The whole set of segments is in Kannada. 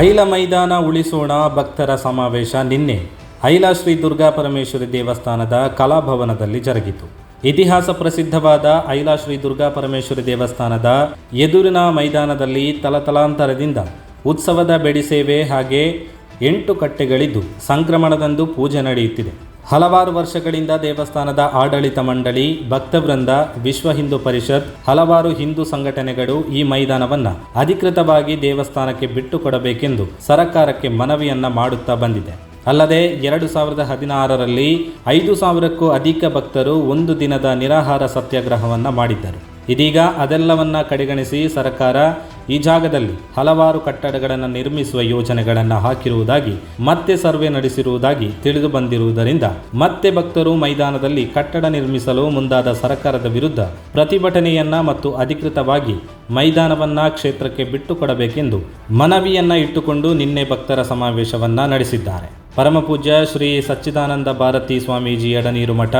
ಐಲ ಮೈದಾನ ಉಳಿಸೋಣ ಭಕ್ತರ ಸಮಾವೇಶ ನಿನ್ನೆ. ಐಲ ಶ್ರೀ ದುರ್ಗಾ ಪರಮೇಶ್ವರಿ ದೇವಸ್ಥಾನದ ಕಲಾಭವನದಲ್ಲಿ ಜರುಗಿತು. ಇತಿಹಾಸ ಪ್ರಸಿದ್ಧವಾದ ಐಲಾ ಶ್ರೀ ದುರ್ಗಾ ಪರಮೇಶ್ವರಿ ದೇವಸ್ಥಾನದ ಎದುರಿನ ಮೈದಾನದಲ್ಲಿ ತಲತಲಾಂತರದಿಂದ ಉತ್ಸವದ ಬೆಡಿಸೇವೆ ಹಾಗೆ ಎಂಟು ಕಟ್ಟೆಗಳಿದ್ದು ಸಂಕ್ರಮಣದಂದು ಪೂಜೆ ನಡೆಯುತ್ತಿದೆ. ಹಲವಾರು ವರ್ಷಗಳಿಂದ ದೇವಸ್ಥಾನದ ಆಡಳಿತ ಮಂಡಳಿ ಭಕ್ತವೃಂದ ವಿಶ್ವ ಹಿಂದೂ ಪರಿಷತ್, ಹಲವಾರು ಹಿಂದೂ ಸಂಘಟನೆಗಳು ಈ ಮೈದಾನವನ್ನ ಅಧಿಕೃತವಾಗಿ ದೇವಸ್ಥಾನಕ್ಕೆ ಬಿಟ್ಟು ಕೊಡಬೇಕೆಂದು ಸರ್ಕಾರಕ್ಕೆ ಮನವಿಯನ್ನ ಮಾಡುತ್ತಾ ಬಂದಿದೆ. ಅಲ್ಲದೆ ಎರಡು ಸಾವಿರದ ಹದಿನಾರರಲ್ಲಿ ಐದು ಸಾವಿರಕ್ಕೂ ಅಧಿಕ ಭಕ್ತರು ಒಂದು ದಿನದ ನಿರಾಹಾರ ಸತ್ಯಾಗ್ರಹವನ್ನ ಮಾಡಿದ್ದರು. ಇದೀಗ ಅದೆಲ್ಲವನ್ನ ಕಡೆಗಣಿಸಿ ಸರ್ಕಾರ ಈ ಜಾಗದಲ್ಲಿ ಹಲವಾರು ಕಟ್ಟಡಗಳನ್ನು ನಿರ್ಮಿಸುವ ಯೋಜನೆಗಳನ್ನು ಹಾಕಿರುವುದಾಗಿ, ಮತ್ತೆ ಸರ್ವೆ ನಡೆಸಿರುವುದಾಗಿ ತಿಳಿದು ಬಂದಿರುವುದರಿಂದ ಮತ್ತೆ ಭಕ್ತರು ಮೈದಾನದಲ್ಲಿ ಕಟ್ಟಡ ನಿರ್ಮಿಸಲು ಮುಂದಾದ ಸರ್ಕಾರದ ವಿರುದ್ಧ ಪ್ರತಿಭಟನೆಯನ್ನ ಮತ್ತು ಅಧಿಕೃತವಾಗಿ ಮೈದಾನವನ್ನ ಕ್ಷೇತ್ರಕ್ಕೆ ಬಿಟ್ಟುಕೊಡಬೇಕೆಂದು ಮನವಿಯನ್ನ ಇಟ್ಟುಕೊಂಡು ನಿನ್ನೆ ಭಕ್ತರ ಸಮಾವೇಶವನ್ನ ನಡೆಸಿದ್ದಾರೆ. ಪರಮಪೂಜ್ಯ ಶ್ರೀ ಸಚ್ಚಿದಾನಂದ ಭಾರತಿ ಸ್ವಾಮೀಜಿ ಎಡನೀರು ಮಠ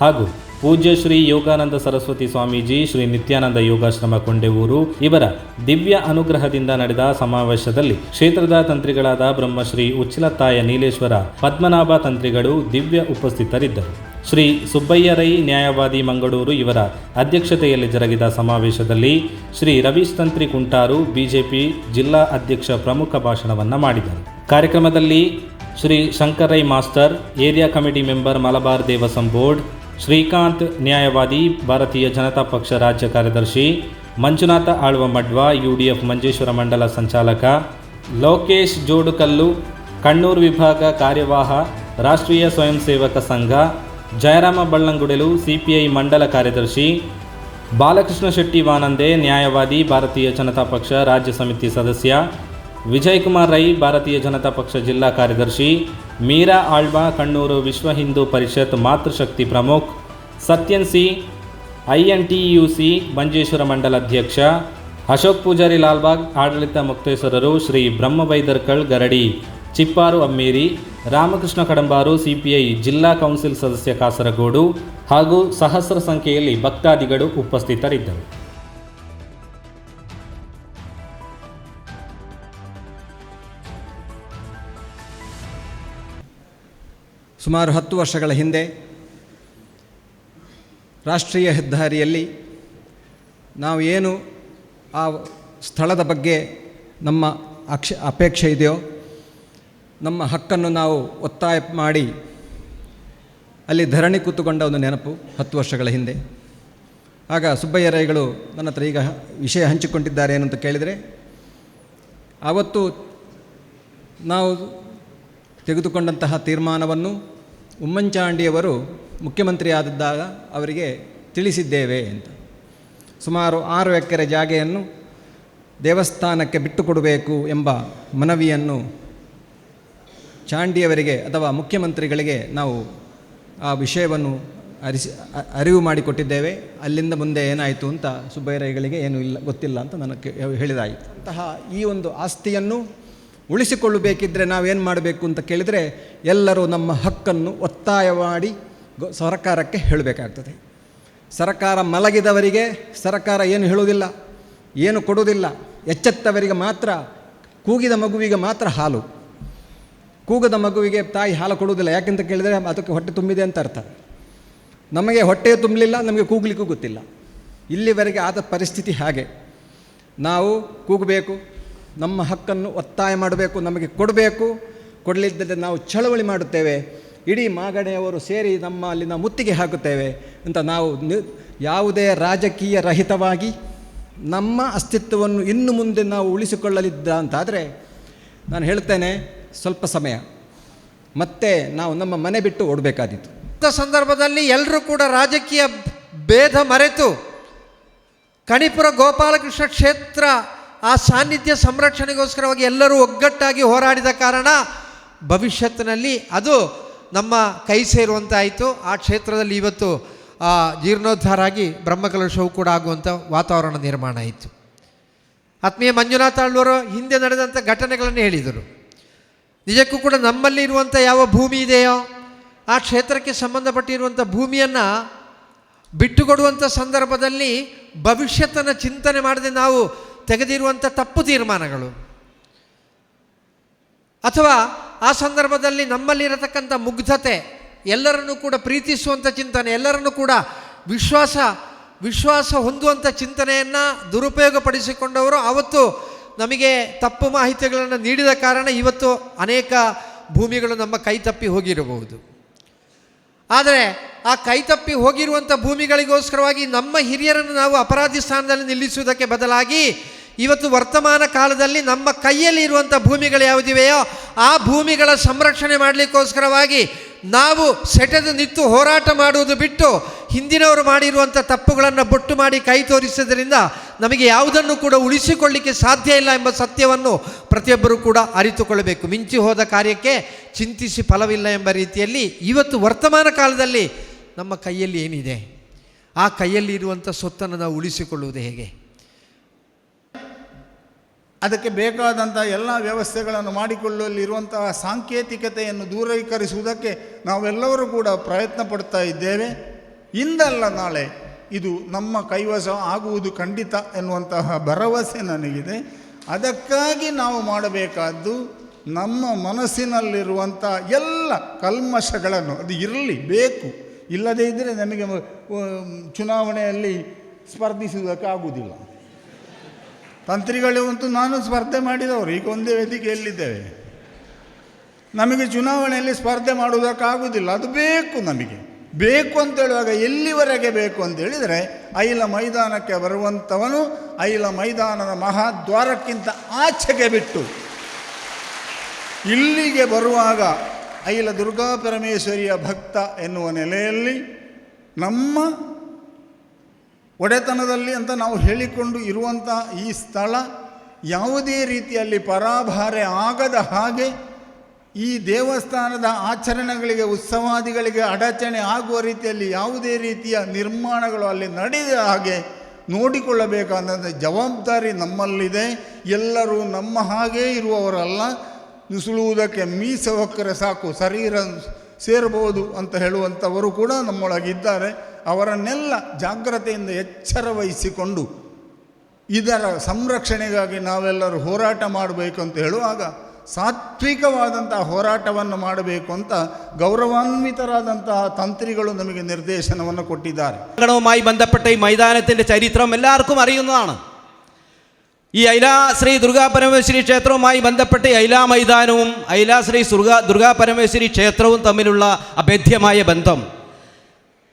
ಹಾಗೂ ಪೂಜ್ಯ ಶ್ರೀ ಯೋಗಾನಂದ ಸರಸ್ವತಿ ಸ್ವಾಮೀಜಿ, ಶ್ರೀ ನಿತ್ಯಾನಂದ ಯೋಗಾಶ್ರಮ ಕೊಂಡೆವೂರು, ಇವರ ದಿವ್ಯ ಅನುಗ್ರಹದಿಂದ ನಡೆದ ಸಮಾವೇಶದಲ್ಲಿ ಕ್ಷೇತ್ರದ ತಂತ್ರಿಗಳಾದ ಬ್ರಹ್ಮಶ್ರೀ ಉಚ್ಚಿಲತ್ತಾಯ ನೀಲೇಶ್ವರ, ಪದ್ಮನಾಭ ತಂತ್ರಿಗಳು ದಿವ್ಯ ಉಪಸ್ಥಿತರಿದ್ದರು. ಶ್ರೀ ಸುಬ್ಬಯ್ಯ ರೈ, ನ್ಯಾಯವಾದಿ ಮಂಗಳೂರು ಇವರ ಅಧ್ಯಕ್ಷತೆಯಲ್ಲಿ ಜರುಗಿದ ಸಮಾವೇಶದಲ್ಲಿ ಶ್ರೀ ರವೀಶ್ ತಂತ್ರಿ ಕುಂಟಾರು, ಬಿಜೆಪಿ ಜಿಲ್ಲಾ ಅಧ್ಯಕ್ಷ ಪ್ರಮುಖ ಭಾಷಣವನ್ನು ಮಾಡಿದರು. ಕಾರ್ಯಕ್ರಮದಲ್ಲಿ Shri Shankar master, area committee member Malabar Devaswom board Srikanth ನ್ಯಾಯವಾದಿ ಭಾರತೀಯ ಜನತಾ ಪಕ್ಷ ರಾಜ್ಯ ಕಾರ್ಯದರ್ಶಿ ಮಂಜುನಾಥ ಆಳ್ವ ಮಡ್ವಾ ಯುಡಿಎಫ್ ಮಂಜೇಶ್ವರ ಮಂಡಲ ಸಂಚಾಲಕ ಲೋಕೇಶ್ ಜೋಡುಕಲ್ಲು ಕಣ್ಣೂರು ವಿಭಾಗ ಕಾರ್ಯವಾಹ ರಾಷ್ಟ್ರೀಯ ಸ್ವಯಂ ಸೇವಕ ಸಂಘ ಜಯರಾಮ ಬಳ್ಳಂಗುಡೆಲು ಸಿಪಿಐ ಮಂಡಲ ಕಾರ್ಯದರ್ಶಿ ಬಾಲಕೃಷ್ಣ ಶೆಟ್ಟಿ ವಾನಂದೆ ನ್ಯಾಯವಾದಿ ಭಾರತೀಯ ಜನತಾ ಪಕ್ಷ ರಾಜ್ಯ ಸಮಿತಿ ಸದಸ್ಯ ವಿಜಯಕುಮಾರ್ ರೈ ಭಾರತೀಯ ಜನತಾ ಪಕ್ಷ ಜಿಲ್ಲಾ ಕಾರ್ಯದರ್ಶಿ ಮೀರಾ ಆಳ್ವಾ, ಕಣ್ಣೂರು ವಿಶ್ವ ಹಿಂದೂ ಪರಿಷತ್ ಮಾತೃಶಕ್ತಿ ಪ್ರಮುಖ್, Sathyan C, I N T U C Manjeshwar ಮಂಡಲ ಅಧ್ಯಕ್ಷ, ಅಶೋಕ್ ಪೂಜಾರಿ ಲಾಲ್ಬಾಗ್, ಆಡಳಿತ ಮುಕ್ತೇಶ್ವರರು ಶ್ರೀ ಬ್ರಹ್ಮವೈದರ್ಕಳ್ ಗರಡಿ, ಚಿಪ್ಪಾರು ಅಮ್ಮೀರಿ, ರಾಮಕೃಷ್ಣ ಕಡಂಬಾರು ಸಿಪಿಐ ಜಿಲ್ಲಾ ಕೌನ್ಸಿಲ್ ಸದಸ್ಯ ಕಾಸರಗೋಡು ಹಾಗೂ ಸಹಸ್ರ ಸಂಖ್ಯೆಯಲ್ಲಿ ಭಕ್ತಾದಿಗಳು ಉಪಸ್ಥಿತರಿದ್ದರು. ಸುಮಾರು ಹತ್ತು ವರ್ಷಗಳ ಹಿಂದೆ ರಾಷ್ಟ್ರೀಯ ಹೆದ್ದಾರಿಯಲ್ಲಿ ನಾವು ಏನು ಆ ಸ್ಥಳದ ಬಗ್ಗೆ ನಮ್ಮ ಅಕ್ಷ ಅಪೇಕ್ಷೆ ಇದೆಯೋ, ನಮ್ಮ ಹಕ್ಕನ್ನು ನಾವು ಒತ್ತಾಯ ಮಾಡಿ ಅಲ್ಲಿ ಧರಣಿ ಕೂತುಕೊಂಡ ಒಂದು ನೆನಪು ಹತ್ತು ವರ್ಷಗಳ ಹಿಂದೆ. ಆಗ ಸುಬ್ಬಯ್ಯ ರೈಗಳು ನನ್ನ ಹತ್ರ ಈಗ ವಿಷಯ ಹಂಚಿಕೊಂಡಿದ್ದಾರೆ ಏನಂತ ಕೇಳಿದರೆ ಆವತ್ತು ನಾವು ತೆಗೆದುಕೊಂಡಂತಹ ತೀರ್ಮಾನವನ್ನು ಉಮ್ಮಂಚಾಂಡಿಯವರು ಮುಖ್ಯಮಂತ್ರಿ ಆದದ್ದಾಗ ಅವರಿಗೆ ತಿಳಿಸಿದ್ದೇವೆ ಅಂತ. ಸುಮಾರು ಆರು ಎಕರೆ ಜಾಗೆಯನ್ನು ದೇವಸ್ಥಾನಕ್ಕೆ ಬಿಟ್ಟುಕೊಡಬೇಕು ಎಂಬ ಮನವಿಯನ್ನು ಚಾಂಡಿಯವರಿಗೆ ಅಥವಾ ಮುಖ್ಯಮಂತ್ರಿಗಳಿಗೆ ನಾವು ಆ ವಿಷಯವನ್ನು ಅರಿಸಿ ಅರಿವು ಮಾಡಿಕೊಟ್ಟಿದ್ದೇವೆ. ಅಲ್ಲಿಂದ ಮುಂದೆ ಏನಾಯಿತು ಅಂತ ಸುಬ್ಬೈರೈಗಳಿಗೆ ಏನೂ ಇಲ್ಲ, ಗೊತ್ತಿಲ್ಲ ಅಂತ ನನಗೆ ಹೇಳಿದಾಯಿತು. ಅಂತಹ ಈ ಒಂದು ಆಸ್ತಿಯನ್ನು ಉಳಿಸಿಕೊಳ್ಳಬೇಕಿದ್ದರೆ ನಾವೇನು ಮಾಡಬೇಕು ಅಂತ ಕೇಳಿದರೆ ಎಲ್ಲರೂ ನಮ್ಮ ಹಕ್ಕನ್ನು ಒತ್ತಾಯ ಮಾಡಿ ಸರ್ಕಾರಕ್ಕೆ ಹೇಳಬೇಕಾಗ್ತದೆ. ಸರ್ಕಾರ ಮಲಗಿದವರಿಗೆ ಸರ್ಕಾರ ಏನು ಹೇಳುವುದಿಲ್ಲ, ಏನು ಕೊಡುವುದಿಲ್ಲ. ಎಚ್ಚೆತ್ತವರಿಗೆ ಮಾತ್ರ, ಕೂಗಿದ ಮಗುವಿಗೆ ಮಾತ್ರ ಹಾಲು. ಕೂಗದ ಮಗುವಿಗೆ ತಾಯಿ ಹಾಲು ಕೊಡುವುದಿಲ್ಲ, ಯಾಕೆಂತ ಕೇಳಿದರೆ ಅದಕ್ಕೆ ಹೊಟ್ಟೆ ತುಂಬಿದೆ ಅಂತ ಅರ್ಥ. ನಮಗೆ ಹೊಟ್ಟೆ ತುಂಬಲಿಲ್ಲ ನಮಗೆ ಕೂಗಲಿಕ್ಕೂ ಗೊತ್ತಿಲ್ಲ. ಇಲ್ಲಿವರೆಗೆ ಆದ ಪರಿಸ್ಥಿತಿ ಹಾಗೆ. ನಾವು ಕೂಗಬೇಕು ನಮ್ಮ ಹಕ್ಕನ್ನು ಒತ್ತಾಯ ಮಾಡಬೇಕು, ನಮಗೆ ಕೊಡಬೇಕು. ಕೊಡಲಿದ್ದರೆ ನಾವು ಚಳವಳಿ ಮಾಡುತ್ತೇವೆ. ಇಡೀ ಮಾಗಣೆಯವರು ಸೇರಿ ನಮ್ಮ ಅಲ್ಲಿನ ಮುತ್ತಿಗೆ ಹಾಕುತ್ತೇವೆ ಅಂತ ನಾವು ಯಾವುದೇ ರಾಜಕೀಯ ರಹಿತವಾಗಿ ನಮ್ಮ ಅಸ್ತಿತ್ವವನ್ನು ಇನ್ನು ಮುಂದೆ ನಾವು ಉಳಿಸಿಕೊಳ್ಳಲಿದ್ದ ಅಂತಾದರೆ ನಾನು ಹೇಳ್ತೇನೆ ಸ್ವಲ್ಪ ಸಮಯ. ಮತ್ತೆ ನಾವು ನಮ್ಮ ಮನೆ ಬಿಟ್ಟು ಓಡಬೇಕಾದೀತು. ಇಂಥ ಸಂದರ್ಭದಲ್ಲಿ ಎಲ್ಲರೂ ಕೂಡ ರಾಜಕೀಯ ಭೇದ ಮರೆತು ಕಣಿಪುರ ಗೋಪಾಲಕೃಷ್ಣ ಕ್ಷೇತ್ರ ಆ ಸಾನ್ನಿಧ್ಯ ಸಂರಕ್ಷಣೆಗೋಸ್ಕರವಾಗಿ ಎಲ್ಲರೂ ಒಗ್ಗಟ್ಟಾಗಿ ಹೋರಾಡಿದ ಕಾರಣ ಭವಿಷ್ಯತ್ತಿನಲ್ಲಿ ಅದು ನಮ್ಮ ಕೈ ಸೇರುವಂತಾಯಿತು. ಆ ಕ್ಷೇತ್ರದಲ್ಲಿ ಇವತ್ತು ಜೀರ್ಣೋದ್ಧಾರ ಆಗಿ ಬ್ರಹ್ಮಕಲಶವು ಕೂಡ ಆಗುವಂಥ ವಾತಾವರಣ ನಿರ್ಮಾಣ ಆಯಿತು. ಆತ್ಮೀಯ ಮಂಜುನಾಥ ಆಳ್ವರು ಹಿಂದೆ ನಡೆದಂಥ ಘಟನೆಗಳನ್ನು ಹೇಳಿದರು. ನಿಜಕ್ಕೂ ಕೂಡ ನಮ್ಮಲ್ಲಿ ಇರುವಂಥ ಯಾವ ಭೂಮಿ ಇದೆಯೋ, ಆ ಕ್ಷೇತ್ರಕ್ಕೆ ಸಂಬಂಧಪಟ್ಟಿರುವಂಥ ಭೂಮಿಯನ್ನು ಬಿಟ್ಟುಕೊಡುವಂಥ ಸಂದರ್ಭದಲ್ಲಿ ಭವಿಷ್ಯತ್ತನ್ನು ಚಿಂತನೆ ಮಾಡದೆ ನಾವು ತೆಗೆದಿರುವಂಥ ತಪ್ಪು ತೀರ್ಮಾನಗಳು. ಅಥವಾ ಆ ಸಂದರ್ಭದಲ್ಲಿ ನಮ್ಮಲ್ಲಿರತಕ್ಕಂಥ ಮುಗ್ಧತೆ, ಎಲ್ಲರನ್ನೂ ಕೂಡ ಪ್ರೀತಿಸುವಂಥ ಚಿಂತನೆ, ಎಲ್ಲರನ್ನೂ ಕೂಡ ವಿಶ್ವಾಸ ವಿಶ್ವಾಸ ಹೊಂದುವಂಥ ಚಿಂತನೆಯನ್ನು ದುರುಪಯೋಗಪಡಿಸಿಕೊಂಡವರು ಆವತ್ತು ನಮಗೆ ತಪ್ಪು ಮಾಹಿತಿಗಳನ್ನು ನೀಡಿದ ಕಾರಣ ಇವತ್ತು ಅನೇಕ ಭೂಮಿಗಳು ನಮ್ಮ ಕೈ ತಪ್ಪಿ ಹೋಗಿರಬಹುದು. ಆದರೆ ಆ ಕೈತಪ್ಪಿ ಹೋಗಿರುವಂಥ ಭೂಮಿಗಳಿಗೋಸ್ಕರವಾಗಿ ನಮ್ಮ ಹಿರಿಯರನ್ನು ನಾವು ಅಪರಾಧಿ ಸ್ಥಾನದಲ್ಲಿ ನಿಲ್ಲಿಸುವುದಕ್ಕೆ ಬದಲಾಗಿ ಇವತ್ತು ವರ್ತಮಾನ ಕಾಲದಲ್ಲಿ ನಮ್ಮ ಕೈಯಲ್ಲಿ ಇರುವಂಥ ಭೂಮಿಗಳು ಯಾವುದಿವೆಯೋ ಆ ಭೂಮಿಗಳ ಸಂರಕ್ಷಣೆ ಮಾಡಲಿಕ್ಕೋಸ್ಕರವಾಗಿ ನಾವು ಸೆಟೆದು ನಿಂತು ಹೋರಾಟ ಮಾಡುವುದು ಬಿಟ್ಟು ಹಿಂದಿನವರು ಮಾಡಿರುವಂಥ ತಪ್ಪುಗಳನ್ನು ಬೊಟ್ಟು ಮಾಡಿ ಕೈ ತೋರಿಸೋದ್ರಿಂದ ನಮಗೆ ಯಾವುದನ್ನು ಕೂಡ ಉಳಿಸಿಕೊಳ್ಳಿಕ್ಕೆ ಸಾಧ್ಯ ಇಲ್ಲ ಎಂಬ ಸತ್ಯವನ್ನು ಪ್ರತಿಯೊಬ್ಬರೂ ಕೂಡ ಅರಿತುಕೊಳ್ಳಬೇಕು. ಮಿಂಚಿ ಹೋದ ಕಾರ್ಯಕ್ಕೆ ಚಿಂತಿಸಿ ಫಲವಿಲ್ಲ ಎಂಬ ರೀತಿಯಲ್ಲಿ ಇವತ್ತು ವರ್ತಮಾನ ಕಾಲದಲ್ಲಿ ನಮ್ಮ ಕೈಯಲ್ಲಿ ಏನಿದೆ? ಆ ಕೈಯಲ್ಲಿ ಇರುವಂಥ ಸೊತ್ತನ್ನು ನಾವು ಉಳಿಸಿಕೊಳ್ಳುವುದು ಹೇಗೆ? ಅದಕ್ಕೆ ಬೇಕಾದಂಥ ಎಲ್ಲ ವ್ಯವಸ್ಥೆಗಳನ್ನು ಮಾಡಿಕೊಳ್ಳಲಿರುವಂತಹ ಸಾಂಕೇತಿಕತೆಯನ್ನು ದೂರೀಕರಿಸುವುದಕ್ಕೆ ನಾವೆಲ್ಲರೂ ಕೂಡ ಪ್ರಯತ್ನ ಪಡ್ತಾ ಇದ್ದೇವೆ. ಇಂದಲ್ಲ ನಾಳೆ ಇದು ನಮ್ಮ ಕೈವಶ ಆಗುವುದು ಖಂಡಿತ ಎನ್ನುವಂತಹ ಭರವಸೆ ನನಗಿದೆ. ಅದಕ್ಕಾಗಿ ನಾವು ಮಾಡಬೇಕಾದ್ದು ನಮ್ಮ ಮನಸ್ಸಿನಲ್ಲಿರುವಂಥ ಎಲ್ಲ ಕಲ್ಮಶಗಳನ್ನು, ಅದು ಇರಲಿ, ಬೇಕು. ಇಲ್ಲದೇ ಇದ್ದರೆ ನಮಗೆ ಚುನಾವಣೆಯಲ್ಲಿ ಸ್ಪರ್ಧಿಸುವುದಕ್ಕೆ ಆಗುವುದಿಲ್ಲ ತಂತ್ರಿಗಳು ಅಂತೂ ನಾನು ಸ್ಪರ್ಧೆ ಮಾಡಿದವರು. ಈಗ ಒಂದೇ ವೇದಿಕೆಯಲ್ಲಿದ್ದೇವೆ ನಮಗೆ ಚುನಾವಣೆಯಲ್ಲಿ ಸ್ಪರ್ಧೆ ಮಾಡುವುದಕ್ಕಾಗುವುದಿಲ್ಲ. ಅದು ಬೇಕು ನಮಗೆ. ಬೇಕು ಅಂತ ಹೇಳುವಾಗ ಎಲ್ಲಿವರೆಗೆ ಬೇಕು ಅಂತ ಹೇಳಿದರೆ, ಐಲ ಮೈದಾನಕ್ಕೆ ಬರುವಂಥವನು ಐಲ ಮೈದಾನದ ಮಹಾದ್ವಾರಕ್ಕಿಂತ ಆಚೆಗೆ ಬಿಟ್ಟು ಇಲ್ಲಿಗೆ ಬರುವಾಗ ಐಲ ದುರ್ಗಾ ಪರಮೇಶ್ವರಿಯ ಭಕ್ತ ಎನ್ನುವ ನೆಲೆಯಲ್ಲಿ ನಮ್ಮ ಒಡೆತನದಲ್ಲಿ ಅಂತ ನಾವು ಹೇಳಿಕೊಂಡು ಇರುವಂಥ ಈ ಸ್ಥಳ ಯಾವುದೇ ರೀತಿಯಲ್ಲಿ ಪರಾಭಾರೆ ಆಗದ ಹಾಗೆ ಈ ದೇವಸ್ಥಾನದ ಆಚರಣೆಗಳಿಗೆ, ಉತ್ಸವಾದಿಗಳಿಗೆ ಅಡಚಣೆ ಆಗುವ ರೀತಿಯಲ್ಲಿ ಯಾವುದೇ ರೀತಿಯ ನಿರ್ಮಾಣಗಳು ಅಲ್ಲಿ ನಡೆದ ಹಾಗೆ ನೋಡಿಕೊಳ್ಳಬೇಕಾದಂಥ ಜವಾಬ್ದಾರಿ ನಮ್ಮಲ್ಲಿದೆ. ಎಲ್ಲರೂ ನಮ್ಮ ಹಾಗೇ ಇರುವವರಲ್ಲ. ನುಸುಳುವುದಕ್ಕೆ ಮೀಸವಕ್ಕರೆ ಸಾಕು ಶರೀರ ಸೇರಬಹುದು ಅಂತ ಹೇಳುವಂಥವರು ಕೂಡ ನಮ್ಮೊಳಗಿದ್ದಾರೆ. ಅವರನ್ನೆಲ್ಲ ಜಾಗ್ರತೆಯಿಂದ ಎಚ್ಚರ ವಹಿಸಿಕೊಂಡು ಇದರ ಸಂರಕ್ಷಣೆಗಾಗಿ ನಾವೆಲ್ಲರೂ ಹೋರಾಟ ಮಾಡಬೇಕು ಅಂತ ಹೇಳುವಾಗ ಸಾತ್ವಿಕವಾದಂತಹ ಹೋರಾಟವನ್ನು ಮಾಡಬೇಕು ಅಂತ ಗೌರವಾನ್ವಿತರಾದಂತಹ ತಂತ್ರಿಗಳು ನಮಗೆ ನಿರ್ದೇಶನವನ್ನು ಕೊಟ್ಟಿದ್ದಾರೆ ങ്ങളുമായി ബന്ധപ്പെട്ട ഈ മൈതാനത്തിൻ്റെ ചരിത്രം എല്ലാവർക്കും അറിയുന്നതാണ് ഈ ഐലാ ശ്രീ ദുർഗാ പരമേശ്വരി ക്ഷേത്രവുമായി ബന്ധപ്പെട്ട് ഐലാ മൈതാനവും ഐലാ ശ്രീ ദുർഗാ ദുർഗാ പരമേശ്വരി ക്ഷേത്രവും തമ്മിലുള്ള അഭേദ്യമായ ബന്ധം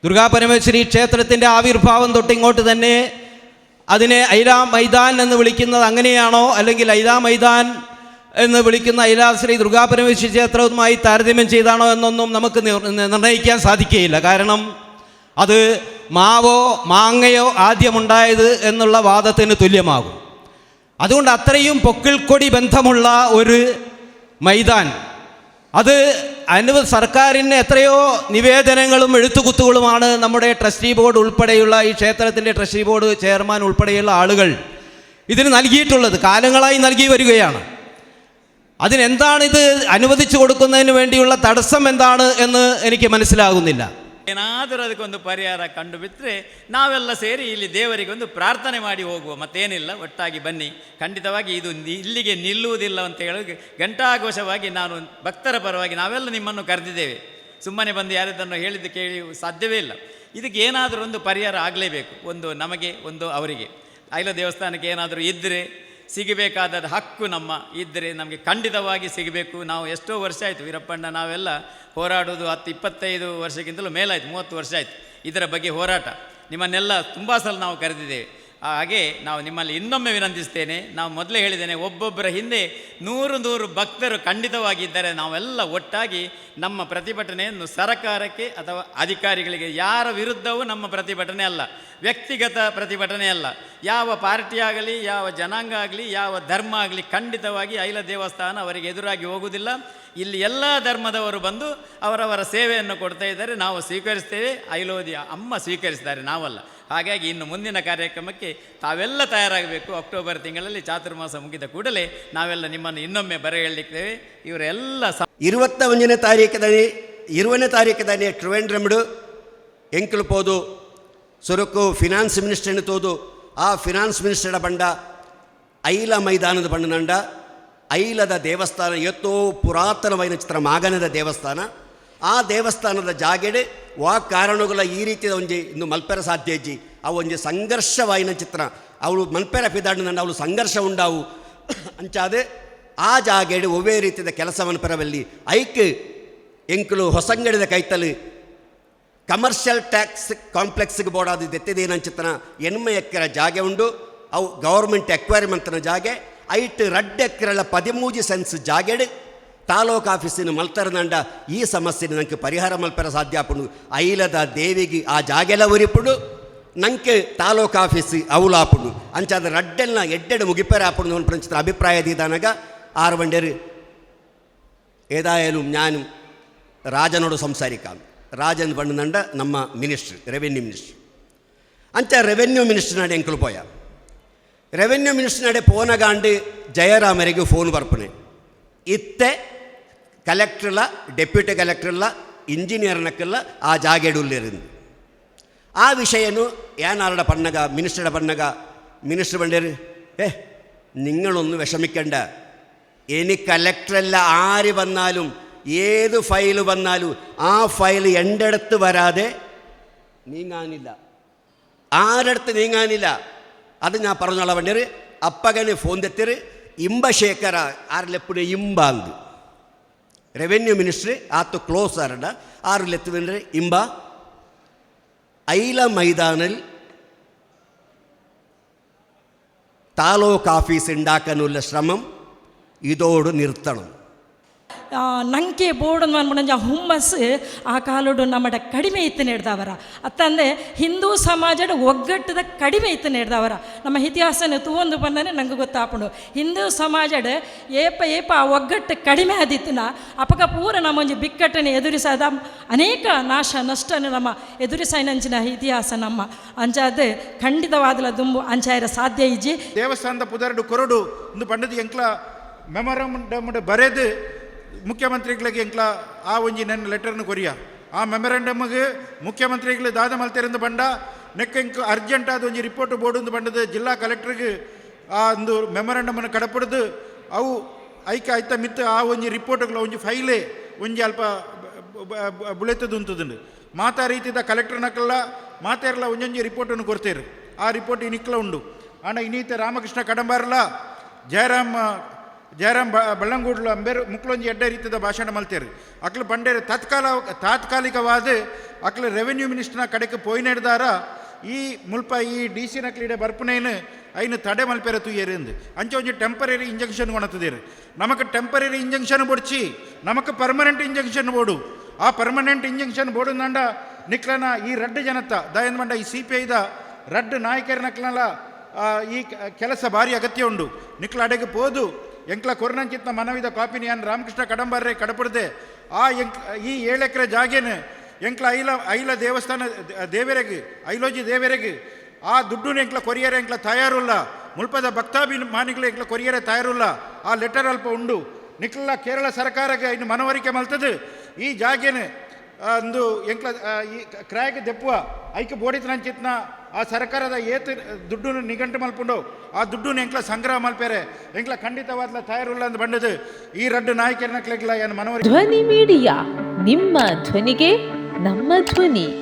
ദുർഗാ പരമേശ്വരി ക്ഷേത്രത്തിന്റെ ആവിർഭാവം തൊട്ടിങ്ങോട്ട് തന്നെ അതിനെ ഐലാ മൈതാൻ എന്ന് വിളിക്കുന്നത് അങ്ങനെയാണോ? അല്ലെങ്കിൽ ഐലാ മൈതാൻ എന്ന് വിളിക്കുന്ന ഐലാ ശ്രീ ക്ഷേത്രവുമായി താരതമ്യം ചെയ്താണോ എന്നൊന്നും നമുക്ക് നിർണയിക്കാൻ സാധിക്കുകയില്ല. കാരണം അത് മാവോ മാങ്ങയോ ആദ്യമുണ്ടായത് എന്നുള്ള വാദത്തിന് തുല്യമാകും. അതുകൊണ്ട് അത്രയും പൊക്കിൾക്കൊടി ബന്ധമുള്ള ഒരു മൈതാൻ അത് അനുവ സർക്കാരിന് എത്രയോ നിവേദനങ്ങളും എഴുത്തുകുത്തുകളുമാണ് നമ്മുടെ ട്രസ്റ്റി ബോർഡ് ഉൾപ്പെടെയുള്ള ഈ ക്ഷേത്രത്തിന്റെ ട്രസ്റ്റി ബോർഡ് ചെയർമാൻ ഉൾപ്പെടെയുള്ള ആളുകൾ ഇതിന് നൽകിയിട്ടുള്ളത് കാലങ്ങളായി നൽകി വരികയാണ്. അതിനെന്താണ് ഇത് അനുവദിച്ചു കൊടുക്കുന്നതിന് വേണ്ടിയുള്ള തടസ്സം എന്താണ് എന്ന് എനിക്ക് മനസ്സിലാകുന്നില്ല. ಏನಾದರೂ ಅದಕ್ಕೊಂದು ಪರಿಹಾರ ಕಂಡು ನಾವೆಲ್ಲ ಸೇರಿ ಇಲ್ಲಿ ದೇವರಿಗೆ ಒಂದು ಪ್ರಾರ್ಥನೆ ಮಾಡಿ ಹೋಗುವ. ಮತ್ತೇನಿಲ್ಲ, ಒಟ್ಟಾಗಿ ಬನ್ನಿ. ಖಂಡಿತವಾಗಿ ಇದು ಇಲ್ಲಿಗೆ ನಿಲ್ಲುವುದಿಲ್ಲ ಅಂತ ಹೇಳಿ ಘಂಟಾಘೋಷವಾಗಿ ನಾನು ಭಕ್ತರ ಪರವಾಗಿ ನಾವೆಲ್ಲ ನಿಮ್ಮನ್ನು ಕರೆದಿದ್ದೇವೆ. ಸುಮ್ಮನೆ ಬಂದು ಯಾರಿದ್ದನ್ನು ಹೇಳಿದ್ದು ಕೇಳಿ ಸಾಧ್ಯವೇ ಇಲ್ಲ. ಇದಕ್ಕೆ ಏನಾದರೂ ಒಂದು ಪರಿಹಾರ ಆಗಲೇಬೇಕು. ಒಂದು ನಮಗೆ, ಒಂದು ಅವರಿಗೆ. ಐಲ ದೇವಸ್ಥಾನಕ್ಕೆ ಏನಾದರೂ ಇದ್ದರೆ ಸಿಗಬೇಕಾದ ಹಕ್ಕು ನಮ್ಮ. ಇದ್ದರೆ ನಮಗೆ ಖಂಡಿತವಾಗಿ ಸಿಗಬೇಕು. ನಾವು ಎಷ್ಟೋ ವರ್ಷ ಆಯಿತು ವೀರಪ್ಪಣ್ಣ, ನಾವೆಲ್ಲ ಹೋರಾಡೋದು ಹತ್ತು, ಇಪ್ಪತ್ತೈದು ವರ್ಷಕ್ಕಿಂತಲೂ ಮೇಲಾಯಿತು, ಮೂವತ್ತು ವರ್ಷ ಆಯಿತು. ಇದರ ಬಗ್ಗೆ ಹೋರಾಟ. ನಿಮ್ಮನ್ನೆಲ್ಲ ತುಂಬ ಸಲ ನಾವು ಕರೆದಿದ್ದೇವೆ. ಹಾಗೆ ನಾವು ನಿಮ್ಮಲ್ಲಿ ಇನ್ನೊಮ್ಮೆ ವಿನಂತಿಸ್ತೇನೆ. ನಾವು ಮೊದಲೇ ಹೇಳಿದ್ದೇನೆ, ಒಬ್ಬೊಬ್ಬರ ಹಿಂದೆ ನೂರು ನೂರು ಭಕ್ತರು ಖಂಡಿತವಾಗಿದ್ದರೆ ನಾವೆಲ್ಲ ಒಟ್ಟಾಗಿ ನಮ್ಮ ಪ್ರತಿಭಟನೆಯನ್ನು ಸರಕಾರಕ್ಕೆ ಅಥವಾ ಅಧಿಕಾರಿಗಳಿಗೆ, ಯಾರ ವಿರುದ್ಧವೂ ನಮ್ಮ ಪ್ರತಿಭಟನೆ ಅಲ್ಲ. ವ್ಯಕ್ತಿಗತ ಪ್ರತಿಭಟನೆ ಅಲ್ಲ. ಯಾವ ಪಾರ್ಟಿ ಆಗಲಿ, ಯಾವ ಜನಾಂಗ ಆಗಲಿ, ಯಾವ ಧರ್ಮ ಆಗಲಿ ಖಂಡಿತವಾಗಿ ಐಲ ದೇವಸ್ಥಾನ ಅವರಿಗೆ ಎದುರಾಗಿ ಹೋಗುವುದಿಲ್ಲ. ಇಲ್ಲಿ ಎಲ್ಲ ಧರ್ಮದವರು ಬಂದು ಅವರವರ ಸೇವೆಯನ್ನು ಕೊಡ್ತಾ ಇದ್ದಾರೆ. ನಾವು ಸ್ವೀಕರಿಸ್ತೇವೆ. ಐಲೋದಿಯ ಅಮ್ಮ ಸ್ವೀಕರಿಸಿದ್ದಾರೆ ನಾವಲ್ಲ. ಹಾಗಾಗಿ ಇನ್ನು ಮುಂದಿನ ಕಾರ್ಯಕ್ರಮಕ್ಕೆ ತಾವೆಲ್ಲ ತಯಾರಾಗಬೇಕು. ಅಕ್ಟೋಬರ್ ತಿಂಗಳಲ್ಲಿ ಚಾತುರ್ಮಾಸ ಮುಗಿದ ಕೂಡಲೇ ನಾವೆಲ್ಲ ನಿಮ್ಮನ್ನು ಇನ್ನೊಮ್ಮೆ ಬರ ಹೇಳಿದ್ದೇವೆ ಇವರೆಲ್ಲ ಸ ಇರುವತ್ತ ಒಂದನೇ ತಾರೀಕದಲ್ಲಿ ಇರುವನೇ ತಾರೀಕದಲ್ಲಿ ಟ್ರಿವೆಂಡ್ರಮ್ಡು ಎಂಕ್ಲುಪೋದು, ಸುರಕು ಫಿನಾನ್ಸ್ ಮಿನಿಸ್ಟರ್ನ ತೋದು ಆ ಫಿನಾನ್ಸ್ ಮಿನಿಸ್ಟರ್ ಬಂಡ, ಐಲ ಮೈದಾನದ ಬಣ್ಣನಂಡ ಐಲದ ದೇವಸ್ಥಾನ, ಎತ್ತೋ ಪುರಾತನವೈನ ಚಿತ್ರ ಮಾಗನದ ದೇವಸ್ಥಾನ ಆ ದೇವಸ್ಥಾನದ ಜಾಗೆಡೆ ವಾ ಕಾರಣಗಳ ಈ ರೀತಿಯ ಒಂಜಿ ಇನ್ನು ಮಲ್ಪೆರ ಸಾಧ್ಯ ಇಜ್ಜಿ ಅವು ಒಂಜಿ ಸಂಘರ್ಷವಾಯಿನ ಚಿತ್ರ ಅವಳು ಮಲ್ಪೆರ ಪಿದಾಡಿನ ಅವಳು ಸಂಘರ್ಷ ಉಂಡಾವು. ಅಂಚಾದೆ ಆ ಜಾಗೆಡೆ ಒವೇ ರೀತಿಯ ಕೆಲಸವನ್ನು ಪೆರವಲ್ಲಿ ಐಕ್ ಎಂಕುಲು ಹೊಸಂಗಡಿದ ಕೈತಲು ಕಮರ್ಷಿಯಲ್ ಟ್ಯಾಕ್ಸ್ ಕಾಂಪ್ಲೆಕ್ಸ್ಗೆ ಬೋಡಾದ ಚಿತ್ರ ಎನ್ಮೆ ಎಕ್ಕರ ಜಾಗೆ ಉಂಡು. ಅವು ಗೌರ್ಮೆಂಟ್ ಎಕ್ವೈರ್ಮೆಂಟ್ನ ಜಾಗೆ. ಐಟ್ ರಡ್ ಎಕ್ಕರಳ ಪದಿಮೂಜಿ ಸೆನ್ಸ್ ಜಾಗೆಡ್. ತಾಲೂಕು ಆಫೀಸಿನ ಮಲ್ತರದಂಡ ಈ ಸಮಸ್ಯೆನ ನಂಗೆ ಪರಿಹಾರ ಮಲ್ಪರ ಸಾಧ್ಯ ಆಪುಂಡು ಐಲದ ದೇವಿಗೆ ಆ ಜಾಗೆಲ ಉರಿಪುಡು ನಂಗೆ ತಾಲೂಕು ಆಫೀಸ್ ಅವಲಾಪುಂಡು ಅಂಚಾದ ರಡ್ಡೆಲ್ಲ ಎಡ್ಡೆಡು ಮುಗಿಪೆರ ಆಪುಂಡು ಒಂದು ಪ್ರಂಚಿತ ಅಭಿಪ್ರಾಯ ದೀದಾನಾಗ ಆರು ಬಂಡೇರು ഏതായാലും ഞാനും രാജനോട് സംസാരിക്കാം രാജൻ പണ്ടുന്നുണ്ട് നമ്മ മിനിസ്റ്റർ റവന്യൂ മിനിസ്റ്റർ ಅಂಚ ರೆವೆನ್ಯೂ ಮಿನಿಸ್ಟರ್ನಡೆ ಎಂಕಲು ಪೋಯ ರೆವೆನ್ಯೂ ಮಿನಿಸ್ಟರ್ನಡೆ ಪೋನಗಾಂಡ್ ಜಯರಾಮರಿಗೆ ಫೋನ್ ಬರ್ಪನೆ ಇತ್ತೆ കലക്ടറുള്ള ഡെപ്യൂട്ടി കലക്ടറുള്ള ಇಂಜಿನಿಯರ್ನಕ್ಕೆಲ್ಲ ആ ಜಾಗೆಡುಲ್ಲಿರಿಂದ ആ വിഷയം ഏനാളുടെ പണ്ണക മിനിസ്റ്ററുടെ പണ്ണക മിനിസ്റ്റർ പണ്ടേര് ഏ നിങ്ങളൊന്നും വിഷമിക്കണ്ട. ഇനി കലക്ടറല്ല ആര് വന്നാലും ഏത് ഫയൽ വന്നാലും ആ ഫയൽ എന്റെ അടുത്ത് വരാതെ നീങ്ങാനില്ല. ആരടുത്ത് നീങ്ങാനില്ല. അത് ഞാൻ പറഞ്ഞോളാം പണ്ടേര് അപ്പകന് ഫോൺ തെത്തിര് ഇമ്പശേഖര ആരിലെപ്പോഴും ഇമ്പാന്ത് ರೆವೆನ್ಯೂ ಮಿನಿಸ್ಟ್ರಿ ಆತು ಕ್ಲೋಸ್ ಆರಡ ಆರು ಲೆತ್ತುವೆಂದ್ರೆ ಇಂಬ ಐಲ ಮೈದಾನಲ್ താലൂക്ക് ഓഫീസ് ഉണ്ടാക്കാനുള്ള ശ്രമം ഇതോട് നിർത്തണം ನಂಗೆ ಬೋರ್ಡನ್ನು ಅನ್ಬಿಡ ಹುಮ್ಮಸ್ಸು ಆ ಕಾಲೋಡು ನಮ್ಮಡ ಕಡಿಮೆ ಇತ್ತು ನೆಡ್ದವರ. ಅತ್ತಂದೆ ಹಿಂದೂ ಸಮಾಜದ ಒಗ್ಗಟ್ಟದ ಕಡಿಮೆ ಇತ್ತು ನೆಡ್ದವರ. ನಮ್ಮ ಇತಿಹಾಸನ ತೂವೊಂದು ಬಂದರೆ ನಂಗೆ ಗೊತ್ತಾಪುಂಡು. ಹಿಂದೂ ಸಮಾಜದ ಏಪ ಏಪ ಆ ಒಗ್ಗಟ್ಟು ಕಡಿಮೆ ಆದಿತ್ತಿನ ಅಪಕ ಪೂರ ನಮ್ಮ ಒಂಜಿ ಬಿಕ್ಕಟ್ಟನ್ನು ಎದುರಿಸದ ಅನೇಕ ನಾಶ ನಷ್ಟನ ನಮ್ಮ ಎದುರಿಸೈನಂಚಿನ ಇತಿಹಾಸ ನಮ್ಮ. ಅಂಚಾದ ಖಂಡಿತವಾದಲ ದುಂಬು ಅಂಚಾಯರ ಸಾಧ್ಯ ಇಜ್ಜಿ ದೇವಸ್ಥಾನದ ಪುದರಡು ಕೊರಡು, ಒಂದು ಪಂಡದ ಎಂಕ್ಲ ಮೆಮೊರಂಡಮ್ ಬರೆದು ಮುಖ್ಯಮಂತ್ರಿಗಳಿಗೆ ಎಂಕ್ಲ ಆ ಒಂಜಿ ನನ್ನ ಲೆಟರ್ನು ಕೊರಿಯ. ಆ ಮೆಮೊರೆಂಡಮ್ಗೆ ಮುಖ್ಯಮಂತ್ರಿಗಳು ದಾದ ಮಲ್ತೆರಿಂದ ಬಂಡ ನೆಕ್ಕ ಎಂಕ್ ಅರ್ಜೆಂಟ್ ಆದ ಒಂಜಿ ರಿಪೋರ್ಟ್ ಬೋರ್ಡ್ ಬಂಡದ ಜಿಲ್ಲಾ ಕಲೆಕ್ಟರ್ಗೆ ಆ ಒಂದು ಮೆಮೊರೆಂಡಮನ್ನು ಕಡಪಡ್ದು, ಅವು ಐಕ ಐತ ಮಿತ್ತ ಆ ಒಂಜಿ ರಿಪೋರ್ಟ್ಗಳ ಒಂಜಿ ಫೈಲೇ ಒಂಜಿ ಅಲ್ಪ ಬುಳೆತದ್ದು ಉಂತದುಂಡು. ಮಾತಾ ರೀತಿದ ಕಲೆಕ್ಟರ್ನಕ್ಕಲ್ಲ ಮಾತಾರಲ್ಲ ಒಂಜೊಂಜಿ ರಿಪೋರ್ಟನ್ನು ಕೊಡ್ತೇರು ಆ ರಿಪೋರ್ಟ್ ಇನಿಕ್ಲ ಉಂಡು. ಆಂಡ ಇನ್ನೀತ ರಾಮಕೃಷ್ಣ ಕಡಂಬಾರಲ್ಲ ಜಯರಾಮ್ ಜಯರಾಮ್ ಬ ಬಳ್ಳಂಗೂಡ್ಲು ಅಂಬೇರು ಮುಕ್ಲೊಂಜಿ ಎಡ್ಡ ರೀತಿಯ ಭಾಷಣ ಮಲ್ತೇರು. ಅಕ್ಲು ಪಂಡೇರು ತತ್ಕಾಲ ತಾತ್ಕಾಲಿಕವಾದ ಅಕ್ಲು ರೆವೆನ್ಯೂ ಮಿನಿಸ್ಟರ್ನ ಕಡೆಗೆ ಪೋಯ್ನೆಡ್ದಾರ ಈ ಮುಲ್ಪ ಈ ಡಿ ಸಿ ನಕ್ಲಿಡೆ ಬರ್ಪುನೇನು ಐನು ತಡೆ ಮಲ್ಪೇರ ತುಯ್ಯರು ಎಂದು ಅಂಚೆ ಒಂಜಿ ಟೆಂಪರರಿ ಇಂಜೆಕ್ಷನ್ ಕೊಣತದೇರು ನಮಗೆ ಟೆಂಪರರಿ ಇಂಜೆಕ್ಷನ್ ಬೊಡ್ಚಿ ನಮಗೆ ಪರ್ಮನೆಂಟ್ ಇಂಜೆಕ್ಷನ್ ಬೋಡು. ಆ ಪರ್ಮನೆಂಟ್ ಇಂಜೆಕ್ಷನ್ ಬೋಡು ನಂಡ ನಿಕ್ಲನ ಈ ರಡ್ಡು ಜನತ ದಯನ್ ಮಂಡ ಈ ಸಿ ಪಿ ಐದ ರಡ್ಡು ನಾಯಕರ ನಕ್ಲನ ಈ ಕೆಲಸ ಭಾರಿ ಅಗತ್ಯ ಉಂಡು. ನಿಕ್ಲ ಅಡೆಗೆ ಪೋದು ಎಂಕ್ಲ ಕೊರ್ನಂಚಿತ್ನ ಮನವಿದ ಕಾಪಿನಿ ಯನ್ ರಾಮಕೃಷ್ಣ ಕಡಂಬರ್ರೆ ಕಡಪಡ್ದೆ ಆ ಎಂಕ್, ಈ ಎಕರೆ ಜಾಗೇನೆ ಎಂಕ್ಲ ಐಲ ಐಲ ದೇವಸ್ಥಾನ, ದೇವೆರೆಗ್, ಐಲೋಜಿ ದೇವರೆಗೆ. ಆ ದುಡ್ಡು ಎಂಕ್ಲ ಕೊರಿಯರೆ ಎಂಕ್ಲ ತಯಾರುಲ್ಲ. ಮುಲ್ಪದ ಭಕ್ತಾಭಿಮಾನಿಗಳು ಎಂಕ್ಲ ಕೊರಿಯರೆ ತಯಾರುಲ್ಲ. ಆ ಲೆಟರ್ ಅಲ್ಪ ಉಂಡು. ನಿಕ್ಲ ಕೇರಳ ಸರ್ಕಾರಕ್ಕೆ ಇನ್ನು ಮನವರಿಕೆ ಮಲ್ತದೆ. ಈ ಜಾಗೇನೆ ಒಂದು ಎಂಕ್ಲ ಈ ಕ್ರಾಯಕ್ಕೆ ದೆಪ್ಪುವ ಐಕೆ ಬೋಡಿತ ನಂಚಿತ್ನ ಆ ಸರ್ಕಾರದ ಏತು ದುಡ್ಡು ನಿಘಂಟು ಮಲ್ಪುಂಡು. ಆ ದುಡ್ಡು ಎಂಕ್ಲ ಸಂಗ್ರಹ ಮಲ್ಪೇರೆ ಎಂಕ್ಲ ಖಂಡಿತವಾದ್ಲ ತಯಾರು ಅಂತ ಬಂಡದು ಈ ರಡ್ಡು ನಾಯಕರನ್ನ ಏನು ಮನವರಿ ಧ್ವನಿ ಮೀಡಿಯಾ. ನಿಮ್ಮ ಧ್ವನಿಗೆ ನಮ್ಮ ಧ್ವನಿ.